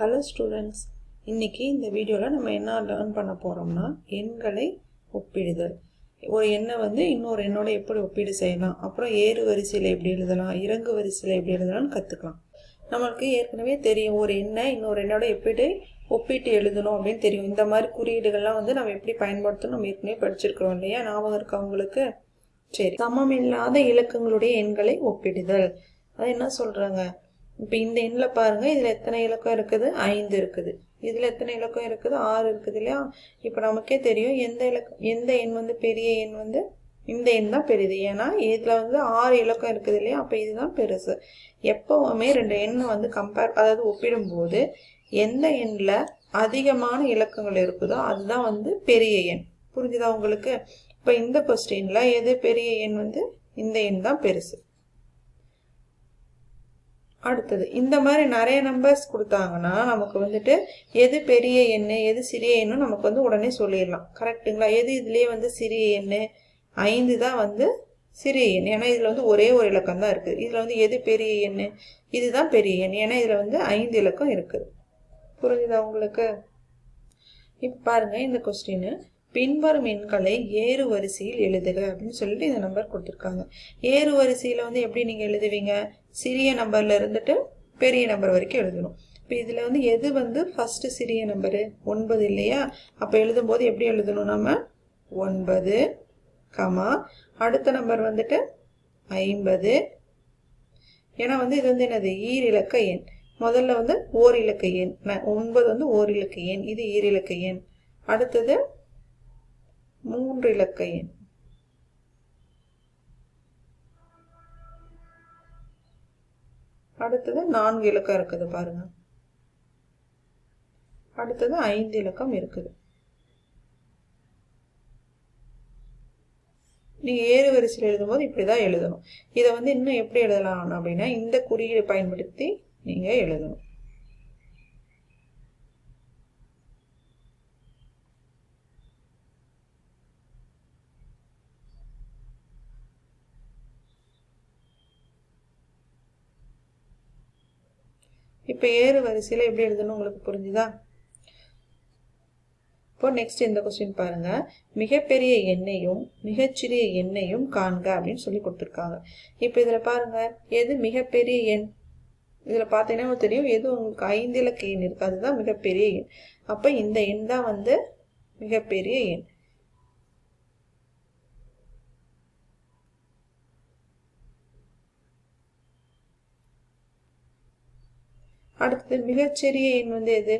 Hello students இன்றைக்கி இந்த வீடியோவில் நம்ம என்ன லேர்ன் பண்ண போகிறோம்னா எண்களை ஒப்பிடுதல். ஒரு எண்ணை வந்து இன்னொரு எண்ணோட எப்படி ஒப்பீடு செய்யலாம்? அப்புறம் ஏறு வரிசையில் எப்படி எழுதலாம்? இறங்கு வரிசையில் எப்படி எழுதலாம்னு கற்றுக்கலாம் நம்மளுக்கு ஏற்கனவே தெரியும் ஒரு எண்ணை இன்னொரு எண்ணோட எப்படி ஒப்பிட்டு எழுதணும் அப்படின்னு தெரியும். இந்த மாதிரி குறியீடுகள்லாம் வந்து நம்ம எப்படி பயன்படுத்தணும்? நம்ம ஏற்கனவே படிச்சிருக்கிறோம் இல்லையா? ஞாபகம் இருக்கவங்களுக்கு சரி. சமம் இல்லாத இலக்கங்களுடைய எண்களை ஒப்பிடுதல். அது என்ன சொல்கிறாங்க இப்போ இந்த எண்ணில் பாருங்கள் இதில் எத்தனை இலக்கம் இருக்குது? ஐந்து இருக்குது. இதில் எத்தனை இலக்கம் இருக்குது? ஆறு இருக்குது இல்லையா? இப்போ நமக்கே தெரியும் எந்த இலக்கம் எந்த எண் வந்து பெரிய எண் வந்து இந்த எண் தான் பெரியது ஏன்னா இதில் வந்து ஆறு இலக்கம் இருக்குது இல்லையா? அப்போ இதுதான் பெருசு. எப்போவுமே ரெண்டு எண்ணை வந்து கம்பேர் அதாவது ஒப்பிடும்போது எந்த எண்ணில் அதிகமான இலக்கங்கள் இருக்குதோ அதுதான் வந்து பெரிய எண். புரிஞ்சுதா உங்களுக்கு? இப்போ இந்த கொஸ்டினில் எது பெரிய எண் வந்து இந்த எண் தான் பெருசு. அடுத்தது இந்த மாதிரி நிறைய நம்பர்ஸ் கொடுத்தாங்கன்னா நமக்கு வந்துட்டு எது பெரிய எண் எது சிறிய எண்ணு நமக்கு வந்து உடனே சொல்லிடலாம். கரெக்டுங்களா எது இதுலேயே வந்து சிறிய எண் ஐந்து தான் வந்து சிறிய எண் ஏன்னா இதில் வந்து ஒரே ஒரு இலக்கம் தான் இருக்குது இதில் வந்து எது பெரிய எண் இதுதான் பெரிய எண். ஏன்னா இதில் வந்து ஐந்து இலக்கம் இருக்குது புரிஞ்சுதா உங்களுக்கு? இப்போ பாருங்கள் இந்த கொஸ்டின்னு பின்வரும் எண்களை ஏறு வரிசையில் எழுதுக அப்படின்னு சொல்லிட்டு இந்த நம்பர் கொடுத்துருக்காங்க. ஏறு வரிசையில் வந்து எப்படி நீங்கள் எழுதுவீங்க? சிறிய நம்பர்ல இருந்துட்டு பெரிய நம்பர் வரைக்கும் எழுதணும். இப்போ இதில் வந்து எது வந்து ஃபஸ்ட்டு சிறிய நம்பரு ஒன்பது இல்லையா? அப்போ எழுதும்போது எப்படி எழுதணும் நம்ம? ஒன்பது கமா. அடுத்த நம்பர் வந்துட்டு ஐம்பது. ஏன்னா வந்து இது வந்து என்னது? ஈரிலக்க எண். முதல்ல வந்து ஓர் இலக்க எண் ஒன்பது வந்து ஓர் இலக்க எண். இது ஈரிலக்க எண். அடுத்தது மூன்று எண் அடுத்தது நான்கு இலக்கம் இருக்குது பாருங்க. அடுத்தது ஐந்து இலக்கம் இருக்குது. நீங்க ஏறு வரிசையில் எழுதும்போது இப்படிதான் எழுதணும். இதை வந்து இன்னும் எப்படி எழுதலாம் அப்படின்னா இந்த குறியீடு பயன்படுத்தி நீங்க எழுதணும். இப்போ ஏறு வரிசையில் எப்படி எழுதணும் உங்களுக்கு புரிஞ்சுதா? இப்போ நெக்ஸ்ட் இந்த கொஸ்டின் பாருங்க. மிகப்பெரிய எண்ணையும் மிகச்சிறிய எண்ணையும் காண்க அப்படின்னு சொல்லி கொடுத்துருக்காங்க. இப்போ இதில் பாருங்க எது மிகப்பெரிய எண்? இதில் பார்த்தீங்கன்னா தெரியும் எது உங்களுக்கு ஐந்து இலக்க எண் இருக்குது அதுதான் மிகப்பெரிய எண். அப்போ இந்த எண் தான் வந்து மிகப்பெரிய எண். அடுத்தது மிகச்சிறிய எண் வந்து எது?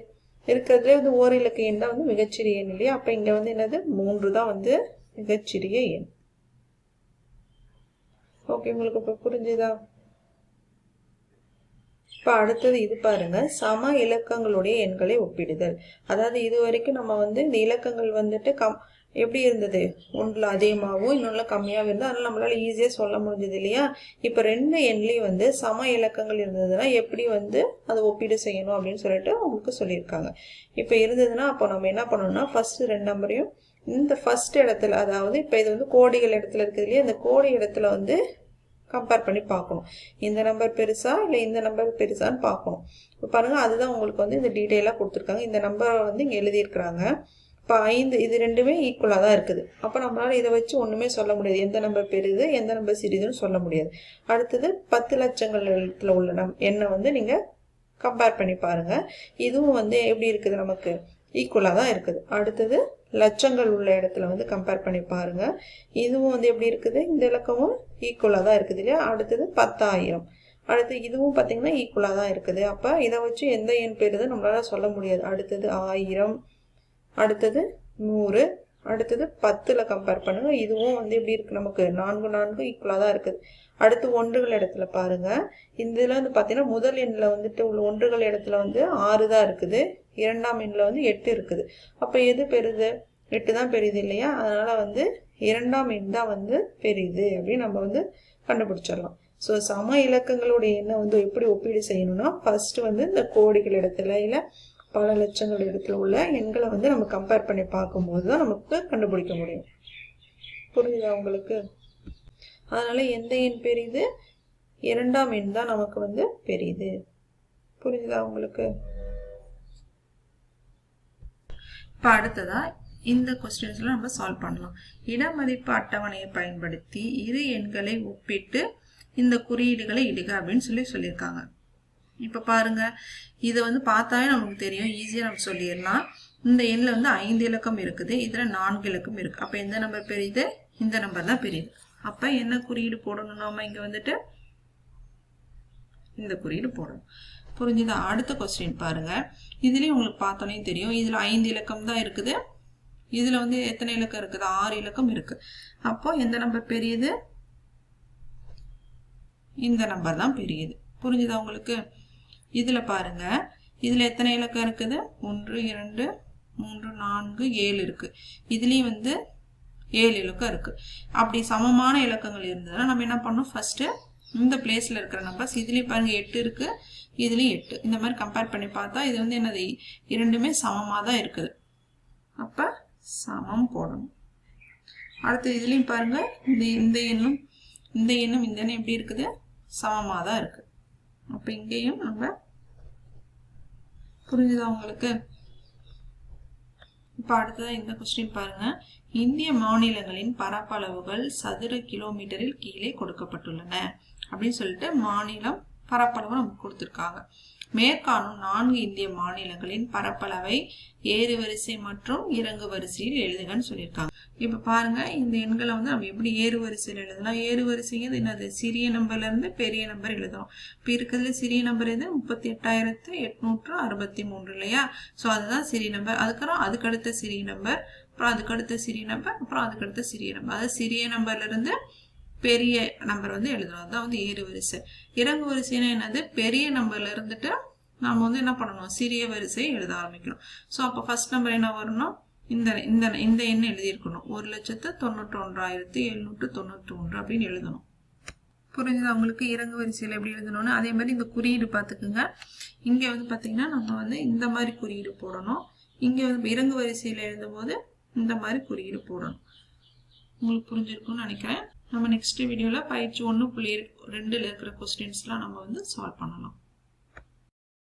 இருக்கிறதுல வந்து ஓர் இலக்க எண் தான் வந்து மிகச்சிறிய எண் இல்லையா? அப்போ இங்கே வந்து என்னது? மூன்று தான் வந்து மிகச்சிறிய எண். ஓகே உங்களுக்கு இப்போ புரிஞ்சுதா? இப்போ அடுத்தது இது பாருங்க. சம இலக்கங்களுடைய எண்களை ஒப்பிடுதல். அதாவது இது வரைக்கும் நம்ம வந்து இந்த இலக்கங்கள் வந்துட்டு கம் எப்படி இருந்தது? ஒன்றில் அதிகமாகவும் இன்னொன்றில் கம்மியாகவும் இருந்தது அதனால் நம்மளால் ஈஸியாக சொல்ல முடிஞ்சது இல்லையா? இப்போ ரெண்டு எண்லேயும் வந்து சம இலக்கங்கள் இருந்ததுன்னா எப்படி வந்து அதை ஒப்பீடு செய்யணும் அப்படின்னு சொல்லிட்டு அவங்களுக்கு சொல்லியிருக்காங்க. இப்போ இருந்ததுன்னா அப்போ நம்ம என்ன பண்ணணும்னா ஃபஸ்ட்டு ரெண்டு நம்பரையும் இந்த ஃபஸ்ட் இடத்துல அதாவது இப்போ இது வந்து கோடிகள் இடத்துல இருக்குது இல்லையா? இந்த கோடி இடத்துல வந்து கம்பேர் பண்ணி பார்க்கணும். இந்த நம்பர் பெருசா இல்லை இந்த நம்பர் பெருசான்னு பார்க்கணும். இப்போ பாருங்கள் அதுதான் உங்களுக்கு வந்து இந்த டீட்டெயிலாக கொடுத்துருக்காங்க. இந்த நம்பரை வந்து இங்கே எழுதியிருக்கிறாங்க. இப்போ ஐந்து இது ரெண்டுமே ஈக்குவலாக தான் இருக்குது. அப்போ நம்மளால் இதை வச்சு ஒன்றுமே சொல்ல முடியாது. எந்த நம்பர் பெரிது எந்த நம்பர் சிறிதுன்னு சொல்ல முடியாது. அடுத்தது பத்து லட்சங்கள் உள்ள நம் எண்ணை வந்து நீங்கள் கம்பேர் பண்ணி பாருங்கள் இதுவும் வந்து எப்படி இருக்குது நமக்கு? ஈக்குவலாக தான் இருக்குது. அடுத்தது லட்சங்கள் உள்ள இடத்துல வந்து கம்பேர் பண்ணி பாருங்க. இதுவும் வந்து எப்படி இருக்குது? இந்த இலக்கமும் ஈக்குவலாக தான் இருக்குது இல்லையா? அடுத்தது பத்தாயிரம். அடுத்து இதுவும் பார்த்தீங்கன்னா ஈக்குவலாக தான் இருக்குது. அப்போ இதை வச்சு எந்த எண் பெறுது நம்மளால சொல்ல முடியாது. அடுத்தது ஆயிரம். அடுத்தது நூறு அடுத்தது பத்தில் கம்பேர் பண்ணுங்கள் இதுவும் வந்து எப்படி இருக்குது நமக்கு? நான்கு நான்கு ஈக்குவலாக தான் இருக்குது. அடுத்து ஒன்றுகள் இடத்துல பாருங்கள் இதில் வந்து பார்த்தீங்கன்னா முதல் எண்ணில் வந்துட்டு உள்ள ஒன்றுகள் இடத்துல வந்து ஆறு தான் இருக்குது. இரண்டாம் எண்ணில் வந்து எட்டு இருக்குது. அப்போ எது பெறுது எட்டு தான் பெரியது இல்லையா? அதனால் வந்து இரண்டாம் எண் தான் வந்து பெரியுது அப்படின்னு நம்ம வந்து கண்டுபிடிச்சிடலாம். ஸோ சம இலக்கங்களுடைய எண்ணை வந்து எப்படி ஒப்பீடு செய்யணும்னா ஃபர்ஸ்ட் வந்து இந்த கோடிகள் இடத்துல இல்லை பல லட்சங்கள் இடத்துல உள்ள எண்களை வந்து நம்ம கம்பேர் பண்ணி பார்க்கும்போது தான் நமக்கு கண்டுபிடிக்க முடியும். புரியுதா உங்களுக்கு? அதனால் எந்த எண் பெரியுது இரண்டாம் எண் தான் நமக்கு வந்து பெரியது புரியுதா உங்களுக்கு? இப்போ அடுத்ததா இந்த கொஸ்டின்ஸ்லாம் நம்ம சால்வ் பண்ணலாம். இடமதிப்பு அட்டவணையை பயன்படுத்தி இரு எண்களை ஒப்பிட்டு இந்த குறியீடுகளை இடுக அப்படின்னு சொல்லி சொல்லியிருக்காங்க. இப்போ பாருங்க. இதை வந்து பார்த்தாவே நமக்கு தெரியும். ஈஸியாக நம்ம சொல்லிடலாம். இந்த எண்ணில் வந்து ஐந்து இலக்கம் இருக்குது. இதில் நான்கு இலக்கம் இருக்குது அப்போ எந்த நம்பர் பெரியது? இந்த நம்பர் தான் பெரியது. அப்போ என்ன குறியீடு போடணும் நாம இங்கே வந்துட்டு இந்த குறியீடு போடணும். புரிஞ்சுதா? அடுத்த கொஸ்டின் பாருங்க. இதுலேயும் உங்களுக்கு பார்த்தோன்னே தெரியும். இதில் ஐந்து இலக்கம் தான் இருக்குது. இதில் வந்து எத்தனை இலக்கம் இருக்குது? ஆறு இலக்கம் இருக்குது அப்போ எந்த நம்பர் பெரியது? இந்த நம்பர் தான் பெரியது. புரிஞ்சுதா உங்களுக்கு? இதில் பாருங்கள் இதில் எத்தனை இலக்கம் இருக்குது? ஒன்று இரண்டு மூன்று நான்கு ஏழு இருக்குது இதுலேயும் வந்து ஏழு இலக்கம் இருக்குது அப்படி சமமான இலக்கங்கள் இருந்ததுன்னா நம்ம என்ன பண்ணோம் ஃபஸ்ட்டு இந்த பிளேஸில் இருக்கிற நம்பர்ஸ் இதுலேயும் பாருங்கள் எட்டு இருக்குது இதுலேயும் எட்டு. இந்த மாதிரி கம்பேர் பண்ணி பார்த்தா இது வந்து என்னது? இரண்டுமே சமமாக தான் இருக்குது. அப்போ சமம் போடணும். அடுத்து இதுலேயும் பாருங்கள் இந்த இந்த எண்ணும் இந்த எண்ணும் இந்த எண்ணம் எப்படி இருக்குது? சமமாக தான் இருக்குது அப்போ இங்கேயும் நம்ம புரிஞ்சுதா உங்களுக்கு? இப்போ அடுத்ததாக இந்த கொஸ்டின் பாருங்க. இந்திய மாநிலங்களின் பரப்பளவுகள் சதுர கிலோமீட்டரில் கீழே கொடுக்கப்பட்டுள்ளன. அப்படின்னு சொல்லிட்டு மாநிலம் பரப்பளவு நமக்கு கொடுத்துருக்காங்க. மேற்காணும் நான்கு இந்திய மாநிலங்களின் பரப்பளவை ஏறு வரிசை மற்றும் இறங்கு வரிசையில் எழுதுகன்னு சொல்லியிருக்காங்க. இப்போ பாருங்க இந்த எண்களை வந்து நம்ம எப்படி ஏறு வரிசையில் எழுதலாம்? ஏறு வரிசைங்கிறது என்னது? சிறிய நம்பர்ல இருந்து பெரிய நம்பர் எழுதணும். இப்போ இருக்கிறதுல சிறிய நம்பர் எது? முப்பத்தி எட்டாயிரத்து எட்நூற்று அறுபத்தி மூன்று இல்லையா? ஸோ அதுதான் சிறிய நம்பர் அதுக்கப்புறம் அதுக்கடுத்த சிறிய நம்பர் அப்புறம் அதுக்கடுத்த சிறிய நம்பர் அப்புறம் அதுக்கடுத்த சிறிய நம்பர் அதாவது சிறிய நம்பர்ல இருந்து பெரிய நம்பர் வந்து எழுதணும் அதுதான் வந்து ஏறு வரிசை. இறங்கு வரிசைனா என்னது? பெரிய நம்பர்ல இருந்துட்டு நாம வந்து என்ன பண்ணணும்? சிறிய வரிசையை எழுத ஆரம்பிக்கணும். ஸோ அப்போ ஃபர்ஸ்ட் நம்பர் என்ன வரணும்? இந்த இந்த இந்த எண் எழுதியிருக்கணும். ஒரு லட்சத்து தொண்ணூற்றி ஒன்றாயிரத்தி எழுநூற்று தொண்ணூற்றி ஒன்று அப்படின்னு எழுதணும். புரிஞ்சுது அவங்களுக்கு இறங்கு வரிசையில் எப்படி எழுதணும்னு? அதே மாதிரி இந்த குறியீடு பார்த்துக்குங்க. இங்கே வந்து பார்த்தீங்கன்னா நம்ம வந்து இந்த மாதிரி குறியீடு போடணும். இங்கே வந்து இறங்கு வரிசையில் எழுதும்போது இந்த மாதிரி குறியீடு போடணும். உங்களுக்கு புரிஞ்சிருக்கும்னு நினைக்கிறேன். நம்ம நெக்ஸ்ட் வீடியோவில் பயிற்சி ஒன்று புள்ளி ரெண்டில் இருக்கிற கொஸ்டின்ஸ்லாம் நம்ம வந்து சால்வ் பண்ணலாம்.